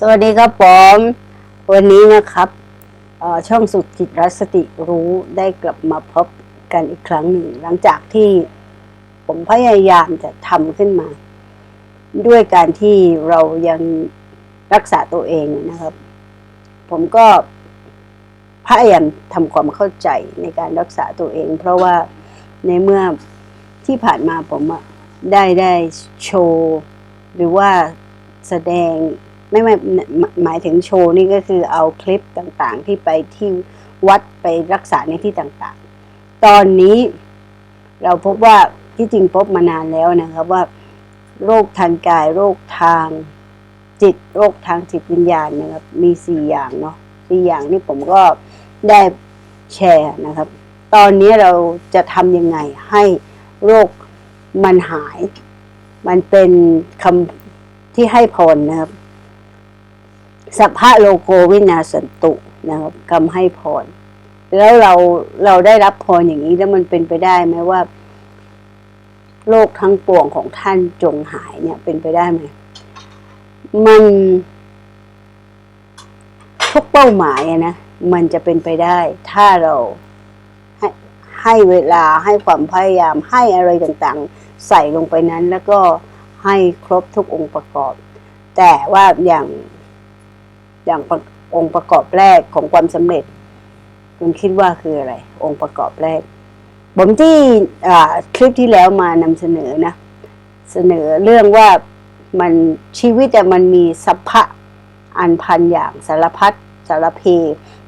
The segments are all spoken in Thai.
สวัสดีครับผมวันนี้นะครับช่องสุดจิตรัสติรู้ได้กลับมาพบกันอีกครั้งหนึ่ง หลังจากที่ผมพยายามจะทำขึ้นมา ด้วยการที่เรายังรักษาตัวเองนะครับ ผมก็พยายามทำความเข้าใจในการรักษาตัวเอง เพราะว่าในเมื่อที่ผ่านมาผมได้ได้โชว์ หรือว่าแสดง ไม่ไม่หมหมายถึงโชว์นี่ก็คือเอาคลิปต่างๆ ที่ไปที่วัดไปรักษาในที่ต่างๆ ตอนนี้เราพบว่าที่จริงพบมานานแล้วนะครับว่า โรคทางกาย โรคทางจิต โรคทางจิตวิญญาณนะครับ มีสี่อย่างเนาะสี่อย่างนี่ผมก็ได้แชร์นะครับ ตอนนี้เราจะทำยังไงให้โรคมันหาย มันเป็นคำที่ให้พรนะครับ สัพพะโลโกวินาสันตุนะครับคำให้พร แล้วเราเราได้รับพรอย่างนี้แล้วมันเป็นไปได้ไหมว่า โลกทั้งปวงของท่านจงหายเนี่ยเป็นไปได้ไหมมันทุกเป้าหมายนะมันจะเป็นไปได้ ถ้าเราให้ให้เวลาให้ความพยายามให้อะไรต่างๆ ใส่ลงไปนั้น แล้วก็ให้ครบทุกองค์ประกอบ แต่ว่าอย่าง อย่างประองค์ประกอบแรกของความสำเร็จ คุณคิดว่าคืออะไร องค์ประกอบแรก ผมที่คลิปที่แล้วมานำเสนอนะ เสนอเรื่องว่ามันชีวิตแต่มันมีสัพพะอันพันอย่างสารพัดสารเพ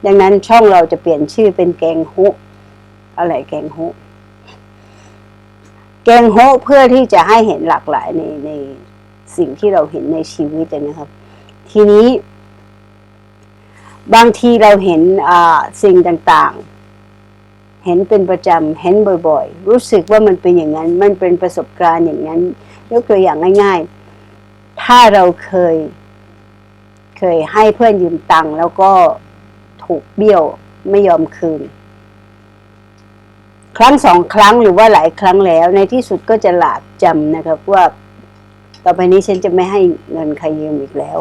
ดังนั้นช่องเราจะเปลี่ยนชื่อเป็นแกงฮุอะไรแกงฮุแกงฮุเพื่อที่จะให้เห็นหลากหลายในในสิ่งที่เราเห็นในชีวิตนะครับ ทีนี้ บางทีเราเห็นสิ่งต่างๆ เห็นเป็นประจำเห็นบ่อยๆ รู้สึกว่ามันเป็นอย่างนั้น มันเป็นประสบการณ์อย่างนั้น ยกตัวอย่างง่าย ๆ ถ้าเราเคย เคยให้เพื่อนยืมตังค์แล้วก็ถูกเบี้ยวไม่ยอมคืน ครั้งสองครั้งหรือว่าหลายครั้งแล้ว ในที่สุดก็จะหลาบจำนะครับว่า ต่อไปนี้ฉันจะไม่ให้เงินใครยืมอีกแล้ว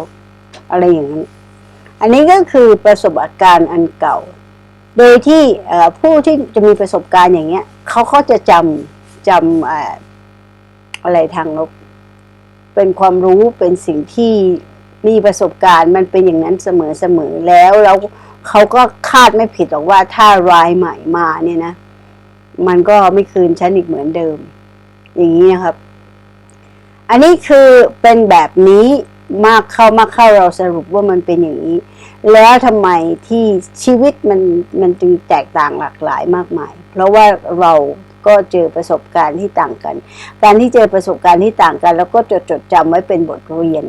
อะไรอย่างนั้น อันนี้ก็คือประสบการณ์อันเก่า โดยที่ผู้ที่จะมีประสบการณ์อย่างเงี้ยเขาเขาจะจำจำเอ่ออะไรทางลบเป็นความรู้เป็นสิ่งที่มีประสบการณ์มันเป็นอย่างนั้นเสมอเสมอแล้วแล้วเขาก็คาดไม่ผิดหรอกว่าถ้ารายใหม่มาเนี่ยนะ มันก็ไม่คืนฉันอีกเหมือนเดิม อย่างนี้นะครับ อันนี้คือเป็นแบบนี้ มากเข้ามากเข้าเราสรุปว่ามันเป็นอย่างนี้ แล้วทำไมที่ชีวิตมันมันจึงแตกต่างหลากหลายมากมาย เพราะว่าเราก็เจอประสบการณ์ที่ต่างกัน การที่เจอประสบการณ์ที่ต่างกัน แล้วก็จดจดจำไว้เป็นบทเรียน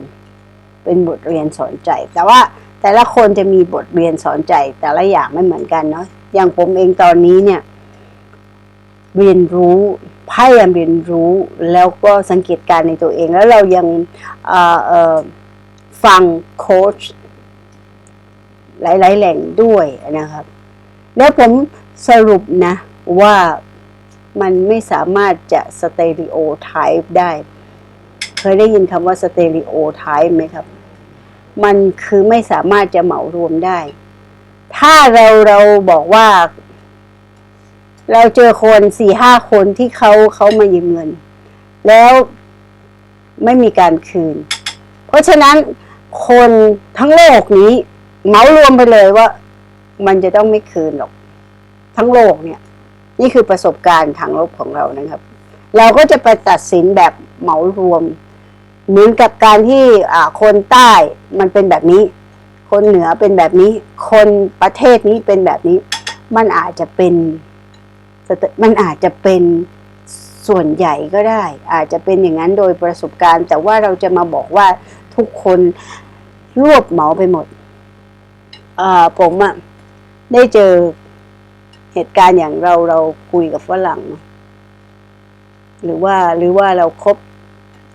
เป็นบทเรียนสอนใจ แต่ว่าแต่ละคนจะมีบทเรียนสอนใจ แต่ละอย่างไม่เหมือนกันเนาะอย่างผมเองตอนนี้เนี่ย เรียนรู้ พยายามเรียนรู้แล้วก็สังเกตการในตัวเอง แล้วเรายังฟังโค้ชหลาย ๆ แหล่งด้วยนะครับ แล้วผมสรุปนะว่ามันไม่สามารถจะสเต r ริโอไทป์ได้ เคยได้ยินคำว่าสเต r ริโอไทป์ไหมครับ มันคือไม่สามารถจะเหมารวมได้ ถ้าเราเราบอกว่า เราเจอคนสี่ห้าคนที่เขาเขามายืมเงิน แล้วไม่มีการคืน เพราะฉะนั้นคนทั้งโลกนี้เหมารวมไปเลยว่า มันจะต้องไม่คืนหรอก ทั้งโลกเนี่ย นี่คือประสบการณ์ทางลบของเรานะครับ เราก็จะไปตัดสินแบบเหมารวม เหมือนกับการที่คนใต้มันเป็นแบบนี้ คนเหนือเป็นแบบนี้ คนประเทศนี้เป็นแบบนี้ มันอาจจะเป็น มันอาจจะเป็นส่วนใหญ่ก็ได้ อาจจะเป็นอย่างนั้นโดยประสบการณ์ แต่ว่าเราจะมาบอกว่าทุกคนรวบเหมาไปหมดผมอะได้เจอเหตุการณ์อย่างเราเราคุยกับฝรั่ง หรือว่าหรือว่าเราครบ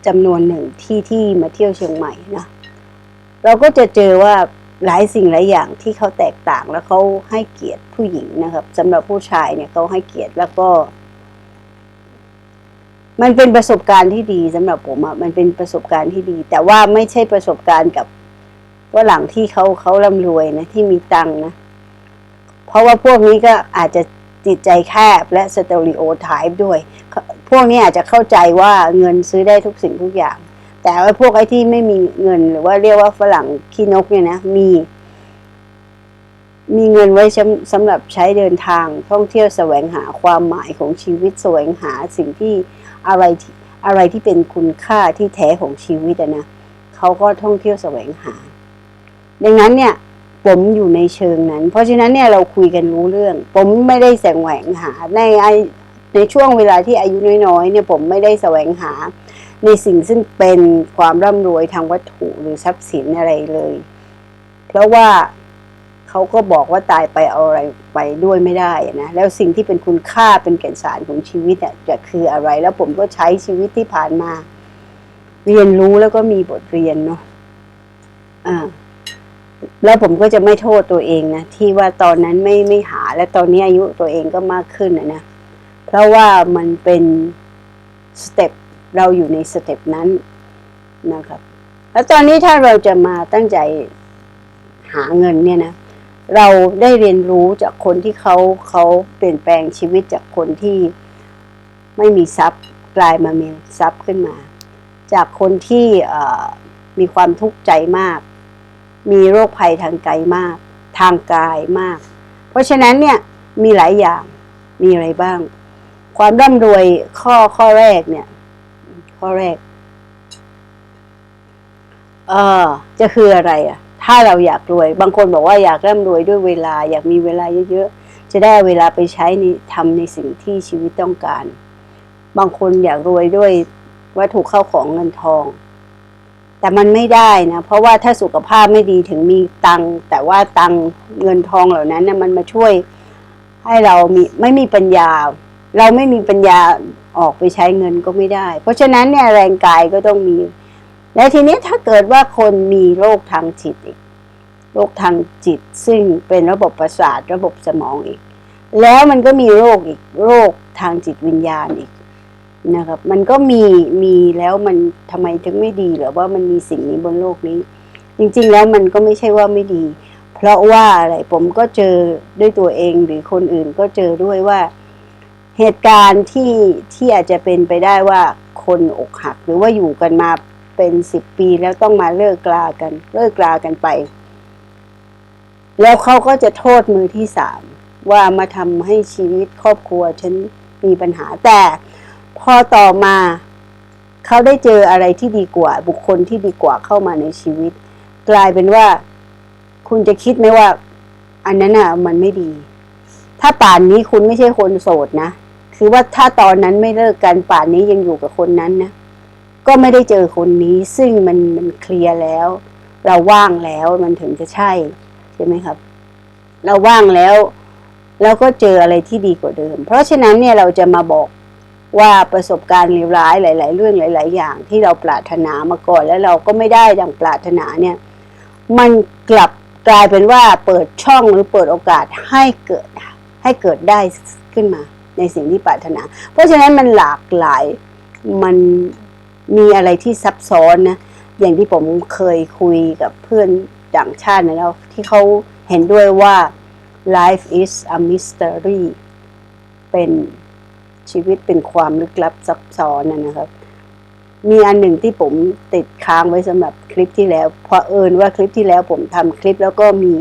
จำนวนหนึ่งที่ที่มาเที่ยวเชียงใหม่นะเราก็จะเจอว่า หลายสิ่งหลายอย่างที่เขาแตกต่างแล้วเขาให้เกียรติผู้หญิงนะครับสำหรับผู้ชายเนี่ยเขาให้เกียรติแล้วก็ มันเป็นประสบการณ์ที่ดีสำหรับผมอะมันเป็นประสบการณ์ที่ดี แต่ว่าไม่ใช่ประสบการณ์กับว่าหลังที่เขาเขาร่ำรวยนะที่มีตังนะ เพราะว่าพวกนี้ก็อาจจะจิตใจแคบและสเตอริโอไทป์ด้วย พวกนี้อาจจะเข้าใจว่าเงินซื้อได้ทุกสิ่งทุกอย่าง แต่ว่าพวกไอ้ที่ไม่มีเงิน หรือว่าเรียกว่าฝรั่งขี้นกเนี่ยนะมี มีเงินไว้สำหรับใช้เดินทางท่องเที่ยวแสวงหาความหมายของชีวิตแสวงหาสิ่งที่อะไรที่อะไรที่เป็นคุณค่าที่แท้ของชีวิตอะนะเขาก็ท่องเที่ยวแสวงหา ดังนั้นเนี่ยผมอยู่ในเชิงนั้น เพราะฉะนั้นเนี่ยเราคุยกันรู้เรื่อง ผมไม่ได้แสวงหาในไอในช่วงเวลาที่อายุน้อยๆเนี่ยผมไม่ได้แสวงหา ในสิ่งซึ่งเป็นความร่ำรวยทางวัตถุหรือทรัพย์สินอะไรเลย เพราะว่าเขาก็บอกว่าตายไปเอาอะไรไปด้วยไม่ได้นะแล้วสิ่งที่เป็นคุณค่าเป็นแก่นสารของชีวิตอะจะคืออะไร แล้วผมก็ใช้ชีวิตที่ผ่านมา เรียนรู้แล้วก็มีบทเรียนเนาะอ่าแล้วผมก็จะไม่โทษตัวเองนะที่ว่าตอนนั้นไม่ไม่หา และตอนนี้อายุตัวเองก็มากขึ้นนะนะเพราะว่ามันเป็นสเต็ป เราอยู่ในสเต็ปนั้นนะครับ แล้วตอนนี้ถ้าเราจะมาตั้งใจหาเงินเนี่ยนะ เราได้เรียนรู้จากคนที่เขาเขาเปลี่ยนแปลงชีวิตจากคนที่ไม่มีทรัพย์กลายมามีทรัพย์ขึ้นมา จากคนที่มีความทุกข์ใจมาก มีโรคภัยทางกายมาก ทางกายมาก เพราะฉะนั้นเนี่ยมีหลายอย่างมีอะไรบ้าง ความร่ำรวยข้อข้อแรกเนี่ย ข้อแรก เออจะคืออะไรอะ ถ้าเราอยากรวย บางคนบอกว่าอยากร่ำรวยด้วยเวลา อยากมีเวลาเยอะๆ จะได้เวลาไปใช้ในทำในสิ่งที่ชีวิตต้องการ บางคนอยากรวยด้วยวัตถุเข้าของเงินทอง แต่มันไม่ได้นะ เพราะว่าถ้าสุขภาพไม่ดีถึงมีตังแต่ว่าตังเงินทองเหล่านั้นนะมันมาช่วยให้เรามีไม่มีปัญญา เราไม่มีปัญญา ออกไปใช้เงินก็ไม่ได้ เพราะฉะนั้นเนี่ยแรงกายก็ต้องมี และทีนี้ถ้าเกิดว่าคนมีโรคทางจิตอีกโรคทางจิต ซึ่งเป็นระบบประสาทระบบสมองอีก แล้วมันก็มีโรคอีกโรคทางจิตวิญญาณอีกนะครับ มันก็มีมีแล้วมันทำไมถึงไม่ดีหรือว่ามันมีสิ่งนี้บนโลกนี้ จริงๆแล้วมันก็ไม่ใช่ว่าไม่ดี เพราะว่าอะไรผมก็เจอด้วยตัวเองหรือคนอื่นก็เจอด้วยว่า เหตุการณ์ที่ที่อาจจะเป็นไปได้ว่าคนอกหัก หรือว่าอยู่กันมาเป็นสิบปีแล้วต้องมาเลิกกลากัน เลิกกลากันไป แล้วเขาก็จะโทษมือที่สามว่ามาทำให้ชีวิตครอบครัวฉันมีปัญหาแต่พอต่อมาเขาได้เจออะไรที่ดีกว่า บุคคลที่ดีกว่าเข้ามาในชีวิต กลายเป็นว่า คุณจะคิดไหมว่า อันนั้นอะ มันไม่ดี ถ้าป่านนี้คุณไม่ใช่คนโสดนะ คือว่าถ้าตอนนั้นไม่เลิกกันป่านนี้ยังอยู่กับคนนั้นนะก็ไม่ได้เจอคนนี้ซึ่งมันมันเคลียร์แล้ว เราว่างแล้วมันถึงจะใช่ใช่ไหมครับ เราว่างแล้วแล้วก็เจออะไรที่ดีกว่าเดิม เพราะฉะนั้นเนี่ยเราจะมาบอกว่าประสบการณ์เลวร้ายหลาย ๆ เรื่องหลาย ๆ อย่างที่เราปรารถนามาก่อน แล้วเราก็ไม่ได้ดังปรารถนาเนี่ย มันกลับกลายเป็นว่าเปิดช่องหรือเปิดโอกาสให้เกิดให้เกิดได้ขึ้นมา ในสิ่งที่ปรารถนา เพราะฉะนั้นมันหลากหลายมันมีอะไรที่ซับซ้อนนะอย่างที่ผมเคยคุยกับเพื่อนต่างชาตินะแล้วที่เขาเห็นด้วยว่า life is a mystery เป็นชีวิตเป็นความลึกลับซับซ้อนนะนะครับ มีอันหนึ่งที่ผมติดค้างไว้สำหรับคลิปที่แล้ว เพราะเอิญว่าคลิปที่แล้วผมทำคลิปแล้วก็มี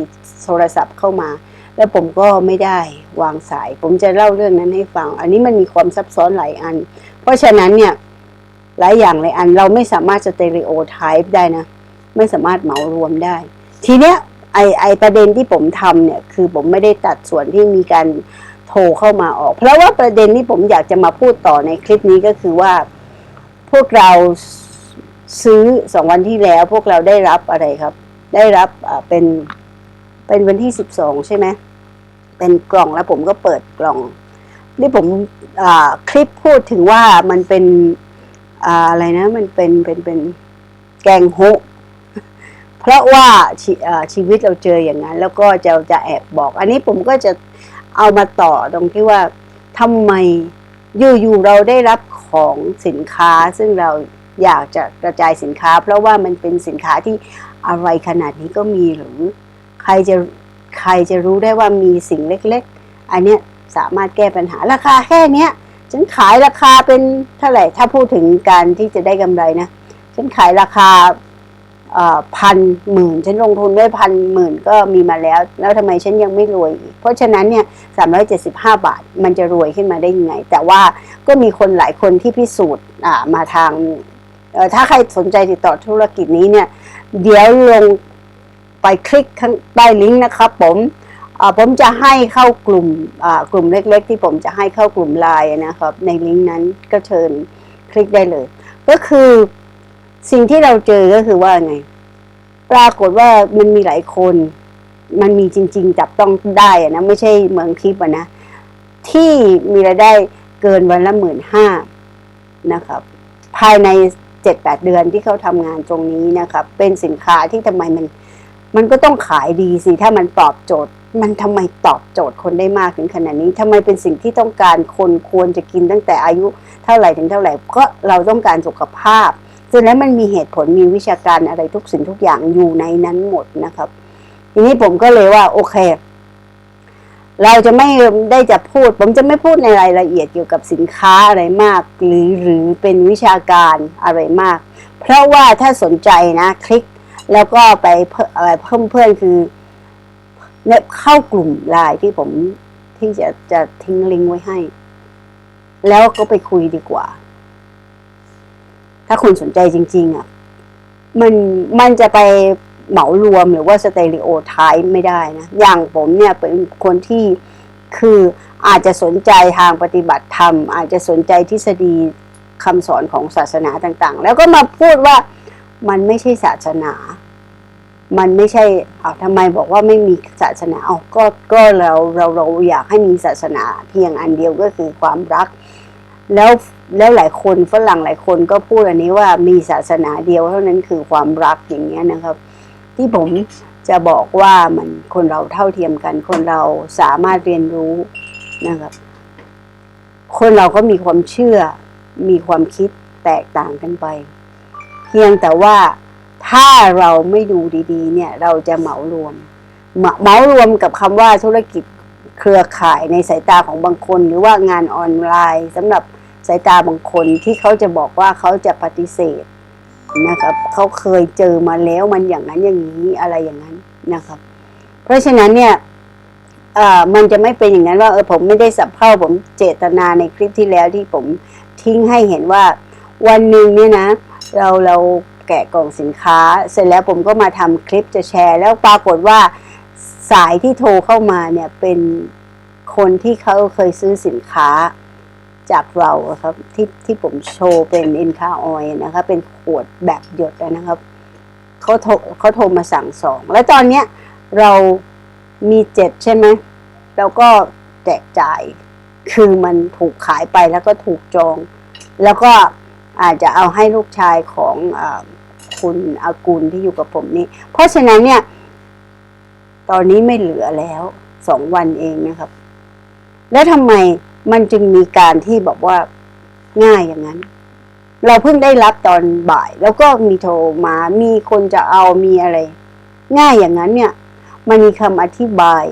โทรศัพท์เข้ามา แล้วผมก็ไม่ได้วางสาย ผมจะเล่าเรื่องนั้นให้ฟัง อันนี้มันมีความซับซ้อนหลายอัน เพราะฉะนั้นเนี่ยหลายอย่างหลายอันเราไม่สามารถสเตอริโอไทป์ได้นะ ไม่สามารถเหมารวมได้ ทีเนี้ยไอไอประเด็นที่ผมทำเนี่ยคือผมไม่ได้ตัดส่วนที่มีการโทรเข้ามาออก เพราะว่าประเด็นที่ผมอยากจะมาพูดต่อในคลิปนี้ก็คือว่าพวกเราซื้อสองวันที่แล้ว พวกเราได้รับอะไรครับ ได้รับเป็น เป็นวันที่สิบสองใช่ไหมเป็นกล่องแล้วผมก็เปิดกล่อง นี่ผมคลิปพูดถึงว่ามันเป็นอ่าอะไรนะ มันเป็นเป็นเป็นแกงโฮเพราะว่าชชีวิตเราเจออย่างนั้น แล้วก็จะจะแอบบอก อันนี้ผมก็จะเอามาต่อตรงที่ว่าทำไมอยู่ๆเราได้รับของสินค้า ซึ่งเราอยากจะกระจายสินค้า เพราะว่ามันเป็นสินค้าที่อะไรขนาดนี้ก็มีหรือ ใครจะใครจะรู้ได้ว่ามีสิ่งเล็กๆ อันเนี้ยสามารถแก้ปัญหาราคาแค่เนี้ย ฉันขายราคาเป็นเท่าไหร่ถ้าพูดถึงการที่จะได้กำไรนะ ฉันขายราคาพันหมื่นฉันลงทุนไว้พันหมื่นก็มีมาแล้ว แล้วทำไมฉันยังไม่รวย เพราะฉะนั้นเนี่ยสามร้อยเจ็ดสิบห้าบาทมันจะรวยขึ้นมาได้ยังไง แต่ว่าก็มีคนหลายคนที่พิสูจน์มาทางถ้าใครสนใจติดต่อธุรกิจนี้เนี่ย เดี๋ยวลง ไปคลิกข้างใต้ลิงก์นะครับผมผมจะให้เข้ากลุ่มกลุ่มเล็ก ๆ ที่ผมจะให้เข้ากลุ่มไลน์นะครับ ในลิงก์นั้นก็เชิญคลิกได้เลย ก็คือสิ่งที่เราเจอก็คือว่าไง ปรากฏว่ามันมีหลายคน มันมีจริง ๆ จับต้องได้นะไม่ใช่เมืองทิพย์นะ ที่มีรายได้เกินวันละหมื่นห้านะครับ ภายในเจ็ดแปดเดือนที่เขาทำงานตรงนี้นะครับ เป็นสินค้าที่ทำไมมัน มันก็ต้องขายดีสิถ้ามันตอบโจทย์ มันทำไมตอบโจทย์คนได้มากถึงขนาดนี้ทำไมเป็นสิ่งที่ต้องการคนควรจะกินตั้งแต่อายุเท่าไหร่ถึงเท่าไหร่ก็เราต้องการสุขภาพฉะนั้นมันมีเหตุผลมีวิชาการอะไรทุกสิ่งทุกอย่างอยู่ในนั้นหมดนะครับ ทีนี้ผมก็เลยว่า โอเค เราจะไม่ได้จะพูด ผมจะไม่พูดในรายละเอียดเกี่ยวกับสินค้าอะไรมาก หรือหรือเป็นวิชาการอะไรมาก เพราะว่าถ้าสนใจนะ คลิก แล้วก็ไปเพิ่มเพิ่มเพื่อนคือเนี่ยเข้ากลุ่มไลน์ที่ผมที่จะจะทิ้งลิงก์ไว้ให้ แล้วก็ไปคุยดีกว่า ถ้าคุณสนใจจริง ๆ อะ มันมันจะไปเหมารวมหรือว่าสเต r ร o โอไทป์ไม่ได้นะ อย่างผมเนี่ยเป็นคนที่คืออาจจะสนใจทางปฏิบัติธรรม อาจจะสนใจทฤษฎีคำสอนของศาสนาต่าง ๆ แล้วก็มาพูดว่า มันไม่ใช่ศาสนา มันไม่ใช่เอาทำไมบอกว่าไม่มีศาสนาเอาก็ก็เราเราเราอยากให้มีศาสนาเพียงอันเดียวก็คือความรัก แล้วแล้วหลายคนฝรั่งหลายคนก็พูดอันนี้ว่ามีศาสนาเดียวเท่านั้นคือความรักอย่างเงี้ยนะครับ ที่ผมจะบอกว่ามันคนเราเท่าเทียมกันคนเราสามารถเรียนรู้นะครับ คนเราก็มีความเชื่อมีความคิดแตกต่างกันไป พียงแต่ว่าถ้าเราไม่ดูดีๆ เนี่ยเราจะเหมารวม เหมารวมกับคำว่าธุรกิจเครือข่ายในสายตาของบางคน หรือว่างานออนไลน์สำหรับสายตาบางคนที่เขาจะบอกว่าเขาจะปฏิเสธนะครับเขาเคยเจอมาแล้วมันอย่างนั้นอย่างนี้อะไรอย่างนั้นนะครับ เพราะฉะนั้นเนี่ยมันจะไม่เป็นอย่างนั้นว่าเออผมไม่ได้สับเข้าผมเจตนาในคลิปที่แล้วที่ผมทิ้งให้เห็นว่าวันหนึ่งเนี่ยนะ เราเราแกะกล่องสินค้า เสร็จแล้วผมก็มาทำคลิปจะแชร์ แล้วปรากฏว่าสายที่โทรเข้ามาเนี่ยเป็นคนที่เขาเคยซื้อสินค้าจากเราครับที่ที่ผมโชว์เป็นอินคาออยนะคะเป็นขวดแบบหยดนะครับเขาโทรเขาโทรมาสั่งสอง แล้วตอนเนี้ยเรามีเจ็ดใช่ไหมเราก็แจกจ่ายคือมันถูกขายไปแล้วก็ถูกจอง แล้วก็ อาจจะเอาให้ลูกชายของอคุณอากุลที่อยู่กับผมนี่เพราะฉะนั้นเนี่ย ตอนนี้ไม่เหลือแล้วสองวันเองนะครับ แล้วทำไมมันจึงมีการที่บอกว่าง่ายอย่างนั้น เราเพิ่งได้รับตอนบ่าย แล้วก็มีโทรมามีคนจะเอามีอะไร ง่ายอย่างนั้นเนี่ย มันมีคำอธิบาย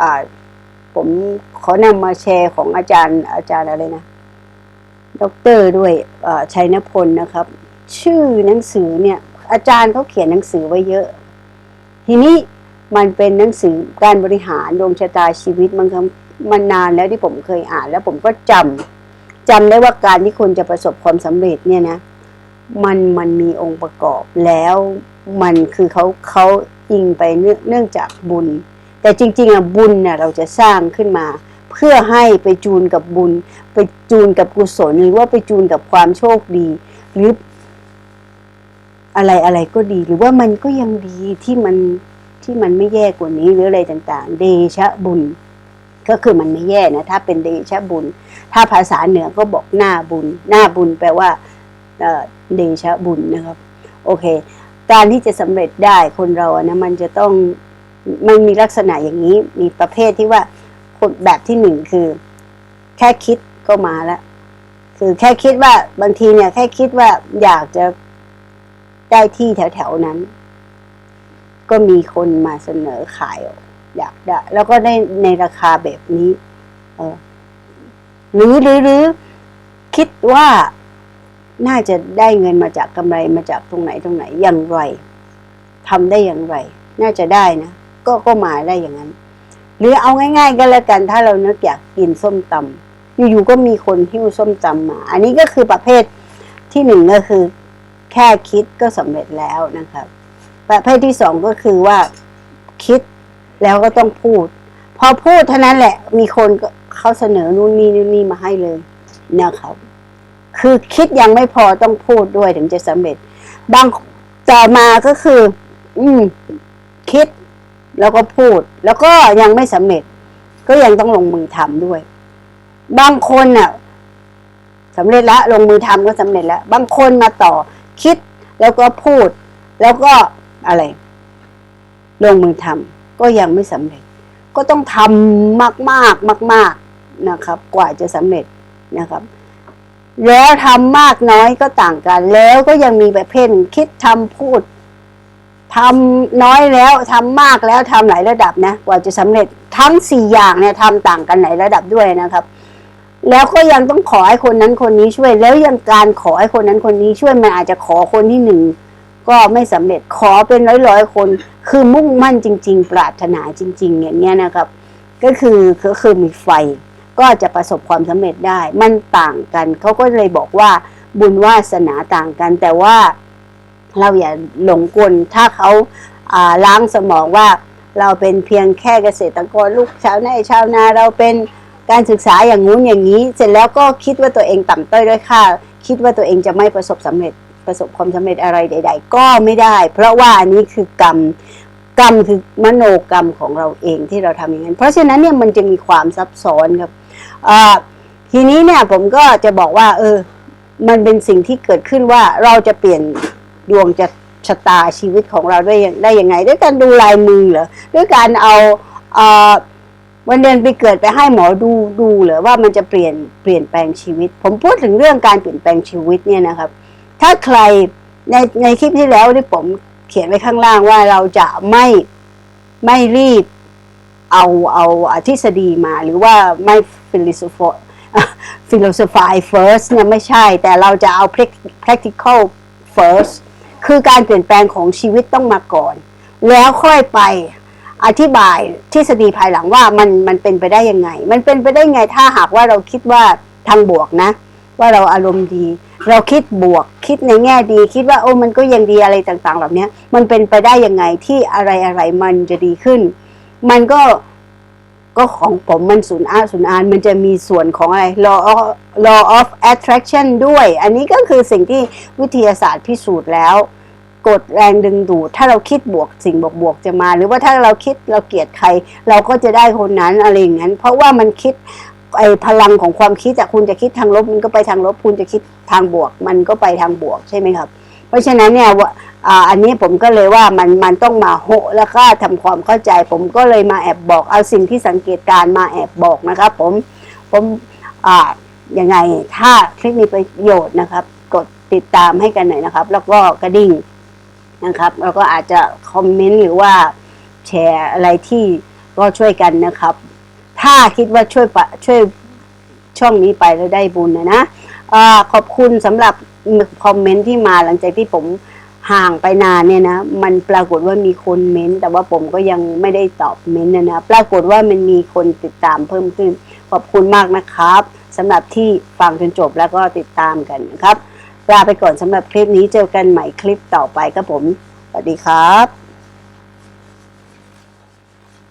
อ่า ผมขอนำมาแชร์ของอาจารย์อาจารย์อะไรนะ ด็อกเตอร์ด้วยชัยนพลนะครับ ชื่อหนังสือเนี่ย อาจารย์เขาเขียนหนังสือไว้เยอะ ทีนี้มันเป็นหนังสือการบริหารดวงชะตาชีวิตมันคำมันนานแล้วที่ผมเคยอ่าน แล้วผมก็จำจำได้ว่าการที่คนจะประสบความสำเร็จเนี่ยนะมันมันมีองค์ประกอบแล้วมันคือเขาเขาอิงไปเนื่องเนื่องจากบุญ แต่จริง ๆอะบุญเนี่ยเราจะสร้างขึ้นมา เพื่อให้ไปจูนกับบุญ ไปจูนกับกุศลหรือว่าไปจูนกับความโชคดี หรือ อะไรอะไรก็ดี หรือว่ามันก็ยังดีที่มันที่มันไม่แย่กว่านี้หรืออะไรต่างๆ เดชะบุญ ก็คือมันไม่แย่นะถ้าเป็นเดชะบุญ ถ้าภาษาเหนือก็บอกหน้าบุญ หน้าบุญแปลว่าเดชะบุญนะครับ โอเค การที่จะสำเร็จได้คนเราอะนะมันจะต้องมันมีลักษณะอย่างนี้ มีประเภทที่ว่า แบบที่หนึ่งคือ แค่คิดก็มาแล้วคือคือแค่คิดว่าบางทีเนี่ย แค่คิดว่าอยากจะได้ที่แถวๆนั้น ก็มีคนมาเสนอขายอยากได้ แล้วก็ได้ในราคาแบบนี้ เออหรือหรือหรือคิดว่าน่าจะได้เงินมาจากกำไรมาจากตรงไหนตรงไหนอย่างไรทำได้อย่างไร น่าจะได้นะก็ก็มาได้อย่างนั้น หรือเอาง่าย ๆ ก็แล้วกัน ถ้าเรานึกอยากกินส้มตำอยู่ๆก็มีคนหิ้วส้มตำมา อันนี้ก็คือประเภทที่หนึ่งก็คือ แค่คิดก็สำเร็จแล้วนะครับ ประเภทที่สองก็คือว่าคิดแล้วก็ต้องพูด พอพูดเท่านั้นแหละ มีคนก็เขาเสนอนู่นนี่นู่นนี่มาให้เลยนะครับคือคิดยังไม่พอต้องพูดด้วยถึงจะสำเร็จ บางต่อมาก็คือ อืม คิด แล้วก็พูด แล้วก็ยังไม่สำเร็จ ก็ยังต้องลงมือทำด้วย บางคนน่ะสำเร็จแล้วลงมือทำก็สำเร็จแล้ว บางคนมาต่อคิดแล้วก็พูด แล้วก็อะไร ลงมือทำก็ยังไม่สำเร็จ ก็ต้องทำมากมากมากมาก ๆนะครับ กว่าจะสำเร็จนะครับแล้วทำมากน้อยก็ต่างกัน แล้วก็ยังมีประเภทหนึ่งคิดทำพูด ทำน้อยแล้วทำมากแล้วทำหลายระดับนะกว่าจะสำเร็จทั้งสี่อย่างเนี่ยทำต่างกันหลายระดับด้วยนะครับ แล้วก็ยังต้องขอให้คนนั้นคนนี้ช่วย แล้วยังการขอให้คนนั้นคนนี้ช่วยมันอาจจะขอคนที่หนึ่งก็ไม่สำเร็จขอเป็นร้อยร้อยๆคน คือมุ่งมั่นจริง ๆ ปรารถนาจริง ๆ อย่างเงี้ยนะครับ ก็คือก็คือมีไฟ ก็จะประสบความสำเร็จได้ มันต่างกันเขาก็เลยบอกว่าบุญวาสนาต่างกันแต่ว่า เราอย่าหลงกลถ้าเขาล้างสมองว่าเราเป็นเพียงแค่เกษตรกรลูกชาวนาชาวนาเราเป็นการศึกษาอย่างงู้นอย่างนี้ เสร็จแล้วก็คิดว่าตัวเองต่ำต้อยด้วยค่าคิดว่าตัวเองจะไม่ประสบสำเร็จประสบความสำเร็จอะไรใด ๆ ก็ไม่ได้ เพราะว่าอันนี้คือกรรมกรรมคือมโนกรรมของเราเองที่เราทำอย่างนั้น เพราะฉะนั้นเนี่ยมันจะมีความซับซ้อนครับอ่าทีนี้เนี่ยผมก็จะบอกว่า เออ มันเป็นสิ่งที่เกิดขึ้นว่าเราจะเปลี่ยน ดวงจะชะตาชีวิตของเราได้ได้ยังไง ด้วยการดูลายมือเหรอด้วยการเอาเอ่อวันเดือนไปเกิดไปให้หมอดูดูเหรอว่ามันจะเปลี่ยนเปลี่ยนแปลงชีวิต ผมพูดถึงเรื่องการเปลี่ยนแปลงชีวิตเนี่ยนะครับ ถ้าใครในในคลิปที่แล้วที่ผมเขียนไว้ข้างล่างว่าเราจะไม่ไม่รีบเอาเอาทฤษฎีมา หรือว่าไม่ฟิลิโซฟ philosophy first เนี่ยไม่ใช่แต่เราจะเอา practical first คือการเปลี่ยนแปลงของชีวิตต้องมาก่อน แล้วค่อยไปอธิบายทฤษฎีภายหลังว่ามันมันเป็นไปได้ยังไง มันเป็นไปได้ไงถ้าหากว่าเราคิดว่าทางบวกนะ ว่าเราอารมณ์ดี เราคิดบวก คิดในแง่ดี คิดว่าโอ้มันก็ยังดีอะไรต่างๆ เหล่านี้มันเป็นไปได้ยังไงที่อะไรอะไรมันจะดีขึ้น มันก็ก็ของผมมันศูนย์อาศูนย์อานมันจะมีส่วนของอะไร law of law of attraction ด้วย อันนี้ก็คือสิ่งที่วิทยาศาสตร์พิสูจน์แล้ว กดแรงดึงดูดถ้าเราคิดบวกสิ่งบวกบวกจะมา หรือว่าถ้าเราคิดเราเกลียดใคร เราก็จะได้คนนั้นอะไรอย่างนั้น เพราะว่ามันคิดไอพลังของความคิดอะคุณจะคิดทางลบมันก็ไปทางลบ คุณจะคิดทางบวก มันก็ไปทางบวกใช่ไหมครับ เพราะฉะนั้นเนี่ยว่าอ,อันนี้ผมก็เลยว่ามันมันต้องมาโหแล้วก็ทำความเข้าใจ ผมก็เลยมาแอบบอกเอาสิ่งที่สังเกตการมาแอบบอกนะครับ ผมผมอ่ายังไงถ้าคลิปมีประโยชน์นะครับ กดติดตามให้กันหน่อยนะครับ แล้วก็กระดิ่ง นะครับ แล้วก็อาจจะคอมเมนต์หรือว่าแชร์อะไรที่ก็ช่วยกันนะครับ ถ้าคิดว่าช่วยปะช่วยช่องนี้ไปแล้วได้บุญนะนะอขอบคุณสำหรับคอมเมนต์ที่มาหลังจากที่ผมห่างไปนานเนี่ยนะ มันปรากฏว่ามีคนเม้นต์แต่ว่าผมก็ยังไม่ได้ตอบเม้นต์นะนะ ปรากฏว่ามันมีคนติดตามเพิ่มขึ้น ขอบคุณมากนะครับสำหรับที่ฟังจนจบแล้วก็ติดตามกันนะครับ ลาไปก่อนสำหรับคลิปนี้เจอกันใหม่คลิปต่อไปครับผม สวัสดีครับ